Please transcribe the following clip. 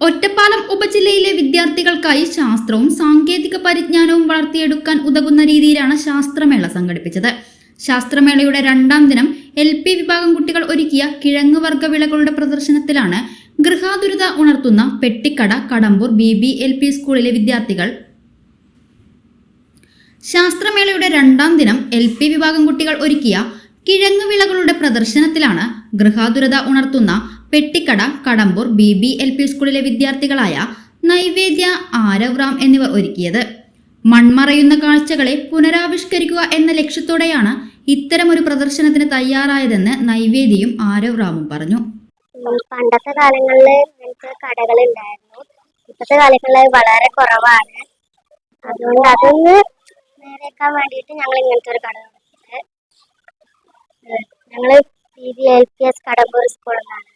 ഒറ്റപ്പാലം ഉപജില്ലയിലെ വിദ്യാർത്ഥികൾക്കായി ശാസ്ത്രവും സാങ്കേതിക പരിജ്ഞാനവും വളർത്തിയെടുക്കാൻ ഉതകുന്ന രീതിയിലാണ് ശാസ്ത്രമേള സംഘടിപ്പിച്ചത്. ശാസ്ത്രമേളയുടെ രണ്ടാം ദിനം എൽ പി വിഭാഗം കുട്ടികൾ ഒരുക്കിയ കിഴങ്ങ് വർഗ വിളകളുടെ പ്രദർശനത്തിലാണ് ഗൃഹാതുരത ഉണർത്തുന്ന പെട്ടിക്കട Kadambur B B L P സ്കൂളിലെ വിദ്യാർത്ഥികൾ ശാസ്ത്രമേളയുടെ രണ്ടാം ദിനം എൽ പി വിഭാഗം കുട്ടികൾ ഒരുക്കിയ കിഴങ്ങ് വിളകളുടെ പ്രദർശനത്തിലാണ് ഗൃഹാതുരത ഉണർത്തുന്ന പെട്ടിക്കട Kadambur B B L P സ്കൂളിലെ വിദ്യാർത്ഥികളായ നൈവേദ്യ ആരവ്റാം എന്നിവർ ഒരുക്കിയത്. മൺമറയുന്ന കാഴ്ചകളെ പുനരാവിഷ്കരിക്കുക എന്ന ലക്ഷ്യത്തോടെയാണ് ഇത്തരമൊരു പ്രദർശനത്തിന് തയ്യാറായതെന്ന് നൈവേദ്യയും ആരവ്റാമും പറഞ്ഞു. പണ്ടത്തെ കാലങ്ങളിൽ കടകൾ ഉണ്ടായിരുന്നു ഇപ്പോഴത്തെ കാലങ്ങളിൽ വളരെ കുറവാണ്. അതുകൊണ്ട് അതൊന്ന് നേരെയാക്കാൻ വേണ്ടിയിട്ട് ഞങ്ങൾ ഇങ്ങനത്തെ ഒരു കട തുടങ്ങിയത്. ഞങ്ങൾ P B L P S Kadambur സ്കൂളിൽ നിന്നാണ്